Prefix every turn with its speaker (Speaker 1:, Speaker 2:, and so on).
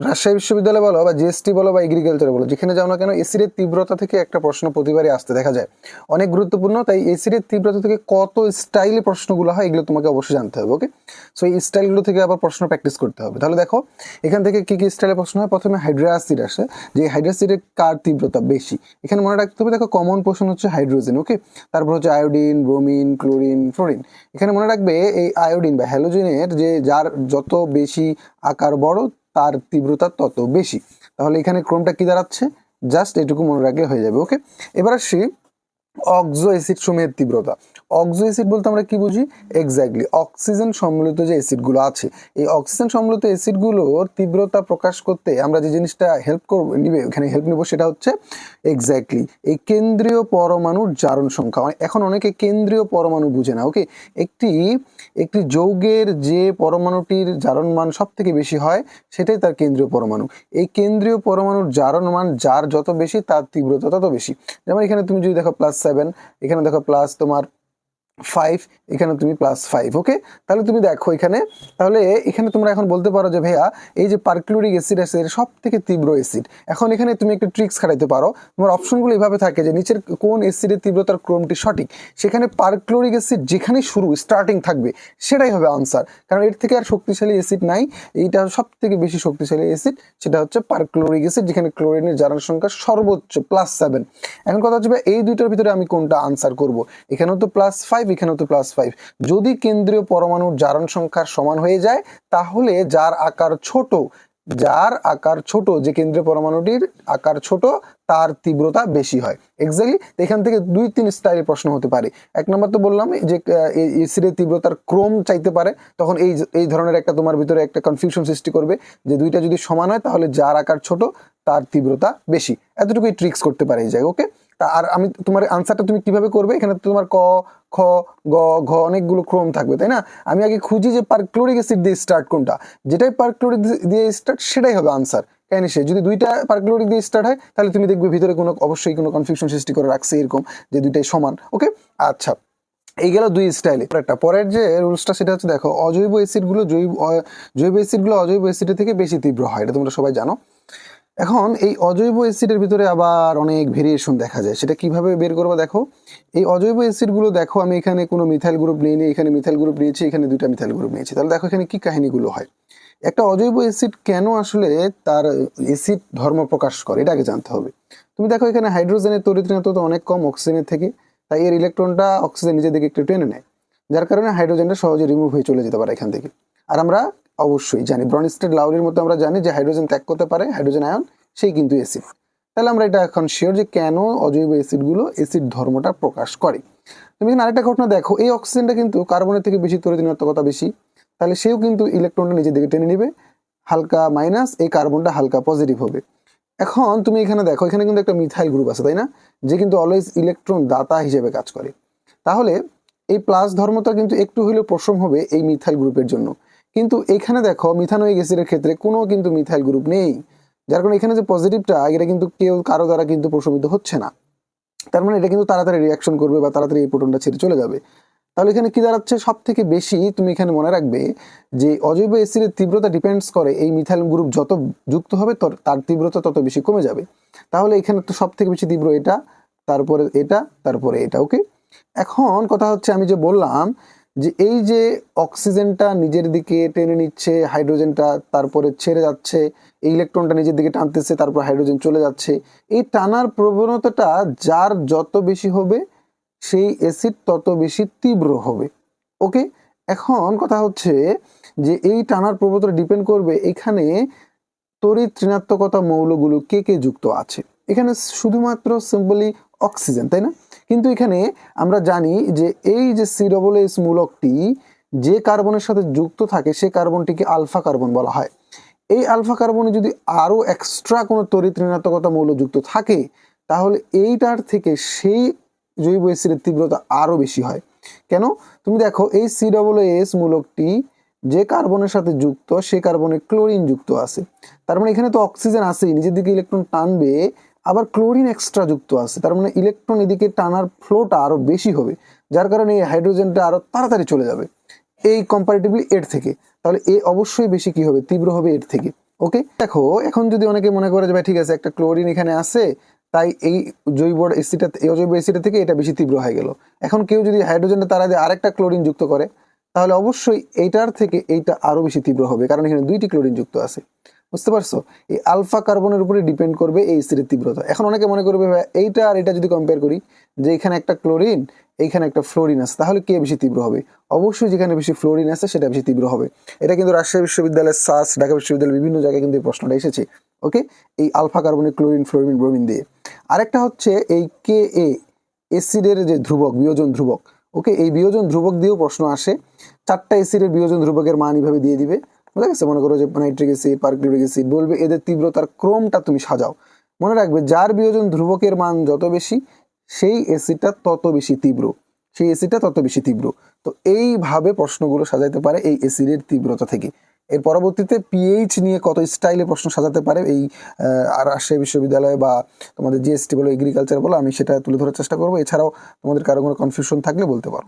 Speaker 1: রাজশাহী বিশ্ববিদ্যালয় বলো বা জিএসটি বলো বা এগ্রিকালচার বলো, যেখানে যাও না কেন এসিডের তীব্রতা থেকে একটা প্রশ্ন প্রতিবারই আসতে দেখা যায়। অনেক গুরুত্বপূর্ণ, তাই এসিডের তীব্রতা থেকে কত স্টাইলে প্রশ্নগুলো হয় এগুলো তোমাকে অবশ্যই জানতে হবে ওকে সো এই স্টাইলগুলো থেকে আবার প্রশ্ন প্র্যাকটিস করতে হবে। তাহলে দেখো, এখান থেকে কি কি স্টাইলে প্রশ্ন হয়? প্রথমে হাইড্রাসিড আসে, যে হাইড্রাসিডের কার তীব্রতা বেশি? এখানে মনে রাখতে হবে, দেখো কমন পোর্শন হচ্ছে হাইড্রোজেন ওকে তারপর হচ্ছে আয়োডিন ব্রোমিন ক্লোরিন ফ্লোরিন এখানে মনে রাখবে, এই আয়োডিন বা হ্যালোজেনের যে যার যত বেশি আকার বড় তার তীব্রতা তত বেশি। তাহলে এখানে ক্রমটা কি দাঁড়াচ্ছে? জাস্ট এটুকু মনে রাখলে হয়ে যাবে ওকে এবার আসি অক্সো অ্যাসিড সময়ের তীব্রতা। অক্সো অ্যাসিড বলতে আমরা কি বুঝি? এক্স্যাক্টলি অক্সিজেন সম্মিলিত যে অ্যাসিডগুলো আছে, এই অক্সিজেন সম্মিলিত অ্যাসিডগুলোর তীব্রতা প্রকাশ করতে আমরা যে জিনিসটা হেল্প করব, নিবে, এখানে হেল্প নিব সেটা হচ্ছে এক্স্যাক্টলি এই কেন্দ্রীয় পরমাণুর জারণ সংখ্যা। অনে- এখন অনেকে কেন্দ্রীয় পরমাণু বুঝে না ওকে একটি একটি যৌগের যে পরমাণুটির জারণ মান সব থেকে বেশি হয়, সেটাই তার কেন্দ্রীয় পরমাণু। এই কেন্দ্রীয় পরমাণুর জারণ মান যার যত বেশি, তার তীব্রতা তত বেশি। যেমন এখানে তুমি যদি দেখো প্লাস সেভেন এখানে দেখো প্লাস তোমার ফাইভ এখানে তুমি প্লাস ফাইভ ওকে তাহলে তুমি দেখো এখানে, তাহলে এখানে তোমরা এখন বলতে পারো যে, ভাইয়া, এই যে পারক্লোরিক অ্যাসিড আছে সব থেকে তীব্র অ্যাসিড এখন এখানে তুমি একটা ট্রিক্স খাটাইতে পারো। তোমার অপশনগুলো এইভাবে থাকে যে, নিচের কোন অ্যাসিডের তীব্রতার ক্রমটি সঠিক? সেখানে পারক্লোরিক অ্যাসিড যেখানে শুরু স্টার্টিং থাকবে, সেটাই হবে আনসার কারণ এর থেকে আর শক্তিশালী অ্যাসিড নাই, এইটা সব থেকে বেশি শক্তিশালী অ্যাসিড সেটা হচ্ছে পারক্লোরিক অ্যাসিড যেখানে ক্লোরিনের জারণ সংখ্যা সর্বোচ্চ প্লাস সেভেন এখন কথা হচ্ছে এই দুইটার ভিতরে আমি কোনটা আনসার করব? এখানেও তো প্লাস ফাইভ এখানেও তো প্লাস ফাইভ যদি কেন্দ্রীয় পরমাণুর জারণ সংখ্যার সমান হয়ে যায়, তাহলে যার আকার ছোট, যার আকার ছোট, যে কেন্দ্রীয় পরমাণুটির আকার ছোট, তার তীব্রতা বেশি হয়। এক্স্যাক্টলি এখান থেকে দুই, তিন স্টাইলের প্রশ্ন হতে পারে। এক নম্বর তো বললাম যে এসিডের তীব্রতার ক্রম চাইতে পারে, তখন এই এই ধরনের একটা তোমার ভিতরে একটা কনফিউশন সৃষ্টি করবে যে দুইটা যদি সমান হয়, তাহলে যার আকার ছোট, তার তীব্রতা বেশি। এতটুকুই ট্রিক্স করতে পারে এই জায়গায় ওকে আর আমি তোমার আনসারটা তুমি কীভাবে করবে? এখানে তোমার ক, খ, গ, ঘ অনেকগুলো ক্রম থাকবে, তাই না? আমি আগে খুঁজি যে পারক্লোরিক অ্যাসিড দিয়ে স্টার্ট কোনটা। যেটাই পারক্লোরিক দিয়ে স্টার্ট সেটাই হবে আনসার কেন সে যদি দুইটা পারক্লোরিক দিয়ে স্টার্ট হয়, তাহলে তুমি দেখবে ভিতরে কোনো, অবশ্যই কোনো কনফিউশন সৃষ্টি করে রাখছে এরকম, যে দুইটাই সমান ওকে আচ্ছা এই গেল দুই স্টাইলে একটা, পরের যে রুলসটা সেটা হচ্ছে দেখো, অজৈব অ্যাসিডগুলো জৈব জৈব অ্যাসিডগুলো অজৈব অ্যাসিডের থেকে বেশি তীব্র হয়, এটা তোমরা সবাই জানো। এখন এই অজৈব অ্যাসিডের ভিতরে আবার অনেক ভেরিয়েশন দেখা যায়। সেটা কীভাবে বের করব দেখো? এই অজৈব অ্যাসিডগুলো দেখো, আমি এখানে কোনো মিথাইল গ্রুপ নিইনি, এখানে মিথাইল গ্রুপ নিয়েছি, এখানে দুইটা মিথাইল গ্রুপ নিয়েছি। তাহলে দেখো এখানে কি কাহিনীগুলো হয়? একটা অজৈব অ্যাসিড কেন আসলে তার অ্যাসিড ধর্ম প্রকাশ করে? এটা আগে জানতে হবে। তুমি দেখো এখানে হাইড্রোজেনের তরিত্রিণতা অনেক কম অক্সিজেনের থেকে, তাই এর ইলেকট্রনটা অক্সিজেন নিজের দিকে একটু টেনে নেয়। যার কারণে হাইড্রোজেনটা সহজে রিমুভ হয়ে চলে যেতে পারে এখান থেকে। আর আমরা অবশ্যই জানি ব্রনস্টেড লাউরির মতো আমরা জানি যে হাইড্রোজেন ত্যাগ করতে পারে, হাইড্রোজেন আয়ন, সেই কিন্তু অ্যাসিড। তাহলে আমরা এটা এখন শিওর যে কেন অজৈব অ্যাসিডগুলো অ্যাসিড ধর্মটা প্রকাশ করে? তুমি এখানে আরেকটা ঘটনা দেখো, এই অক্সিজেনটা কিন্তু কার্বনের থেকে বেশি তরিদিনাত্মকতা বেশি। তাহলে সেও কিন্তু ইলেকট্রনটা নিজের দিকে টেনে নিবে, হালকা মাইনাস এই কার্বনটা হালকা পজিটিভ হবে। এখন তুমি এখানে দেখো, এখানে কিন্তু একটা মিথাইল গ্রুপ আছে, তাই না? যে কিন্তু অলওয়েজ ইলেকট্রন দাতা হিসেবে কাজ করে। তাহলে এই প্লাস ধর্মটা কিন্তু একটু হলেও প্রশম হবে এই মিথাইল গ্রুপের জন্য। কিন্তু এখানে দেখো মিথানোয়িক অ্যাসিডের ক্ষেত্রে কোনো কিন্তু মিথাইল গ্রুপ নেই। যার কারণে এখানে যে পজিটিভটা এটা কিন্তু কেউ, কারও দ্বারা কিন্তু প্রশমিত হচ্ছে না। তার মানে এটা কিন্তু তাড়াতাড়ি রিয়াকশন করবে বা তাড়াতাড়ি এই প্রোটনটা ছেড়ে চলে যাবে। তাহলে এখানে কি দাঁড়াচ্ছে? সব থেকে বেশি তুমি এখানে মনে রাখবে যে অজৈব অ্যাসিডের তীব্রতা ডিপেন্ডস করে এই মিথাইল গ্রুপ যত যুক্ত হবে তার তীব্রতা তত বেশি কমে যাবে। তাহলে এখানে তো সব থেকে বেশি তীব্র এটা, তারপরে এটা তারপরে এটা ওকে এখন কথা হচ্ছে আমি যে বললাম যে এই যে অক্সিজেনটা নিজের দিকে টেনে নিচ্ছে, হাইড্রোজেনটা তারপরে ছেড়ে যাচ্ছে, এই ইলেকট্রনটা নিজের দিকে টানতেছে, তারপর হাইড্রোজেন চলে যাচ্ছে, এই টানার প্রবণতাটা যার যত বেশি হবে, সেই অ্যাসিড তত বেশি তীব্র হবে। ওকে এখন কথা হচ্ছে যে এই টানার প্রবণতা ডিপেন্ড করবে এখানে তড়িৎ ঋণাত্মকতা মৌলগুলো কে কে যুক্ত আছে। এখানে শুধুমাত্র সিম্পলি অক্সিজেন তাই না? কিন্তু এখানে আমরা জানি যে এই যে সি ডবল এস মূলকটি যে কার্বনের সাথে যুক্ত থাকে, সে কার্বনটিকে আলফা কার্বন বলা হয়। এই আলফা কার্বনে যদি আরও এক্সট্রা কোনো তড়িৎ ঋণাত্মকতা মৌল যুক্ত থাকে, তাহলে এইটার থেকে সেই জৈব অ্যাসিডের তীব্রতা আরও বেশি হয়। কেন? তুমি দেখো, এই সি ডবল এস মূলকটি যে কার্বনের সাথে যুক্ত, সে কার্বনে ক্লোরিন যুক্ত আছে। তার মানে এখানে তো অক্সিজেন আছেই, নিজের দিকে ইলেকট্রন টানবে আবার ক্লোরিন এক্সট্রা যুক্ত আছে, তার মানে ইলেকট্রন এদিকে টানার ফ্লোটা আরও বেশি হবে, যার কারণে এই হাইড্রোজেনটা আরও তাড়াতাড়ি চলে যাবে। এই কম্পারেটিভলি এর থেকে, তাহলে এ অবশ্যই বেশি কি হবে? তীব্র হবে এর থেকে ওকে দেখো, এখন যদি অনেকে মনে করে যে ভাই ঠিক আছে, একটা ক্লোরিন এখানে আছে, তাই এই জৈব এসিটা অজৈব এসিটা থেকে এটা বেশি তীব্র হয়ে গেল। এখন কেউ যদি হাইড্রোজেনটা তারা দিয়ে আরেকটা ক্লোরিন যুক্ত করে, তাহলে অবশ্যই এইটার থেকে এইটা আরও বেশি তীব্র হবে, কারণ এখানে দুইটি ক্লোরিন যুক্ত আছে। বুঝতে পারছ? এই আলফা কার্বনের উপরে ডিপেন্ড করবে এই এসিডের তীব্রতা। এখন অনেকে মনে করবে এইটা আর এটা যদি কম্পেয়ার করি, যে এখানে একটা ক্লোরিন এইখানে একটা ফ্লোরিন আছে, তাহলে কে বেশি তীব্র হবে? অবশ্যই যেখানে বেশি ফ্লোরিন আছে, সেটা বেশি তীব্র হবে। এটা কিন্তু রাজশাহী বিশ্ববিদ্যালয়ের সাস ঢাকা বিশ্ববিদ্যালয়ের বিভিন্ন জায়গায় কিন্তু এই প্রশ্নটা এসেছে ওকে এই alpha carbonic chlorine fluorine bromine দিয়ে। আরেকটা হচ্ছে এই কে এ এসিডের যে ধ্রুবক, বিয়োজন ধ্রুবক ওকে এই বিয়োজন ধ্রুবক দিয়েও প্রশ্ন আসে, চারটা এসিডের বিয়োজন ধ্রুবকের মান এইভাবে দিয়ে দিবে। বুঝা গেছে মনে করো যে নাইট্রিক অ্যাসিড পারক্লোরিক অ্যাসিড বলবে, এদের তীব্রতার ক্রমটা তুমি সাজাও। মনে রাখবে, যার বিয়োজন ধ্রুবকের মান যত বেশি, সেই অ্যাসিডটা তত বেশি তীব্র। সেই অ্যাসিডটা তত বেশি তীব্র। তো এইভাবে প্রশ্নগুলো সাজাইতে পারে এই অ্যাসিডের তীব্রতা থেকে। এর পরবর্তীতে পিএইচ নিয়ে কত স্টাইলে প্রশ্ন সাজাতে পারে এই রাজশাহী বিশ্ববিদ্যালয় বা তোমাদের জিএসটি বলো এগ্রিকালচার বলো, আমি সেটা তুলে ধরার চেষ্টা করব। এছাড়াও তোমাদের কারও কোনো কনফিউশন থাকলে বলতে পারো।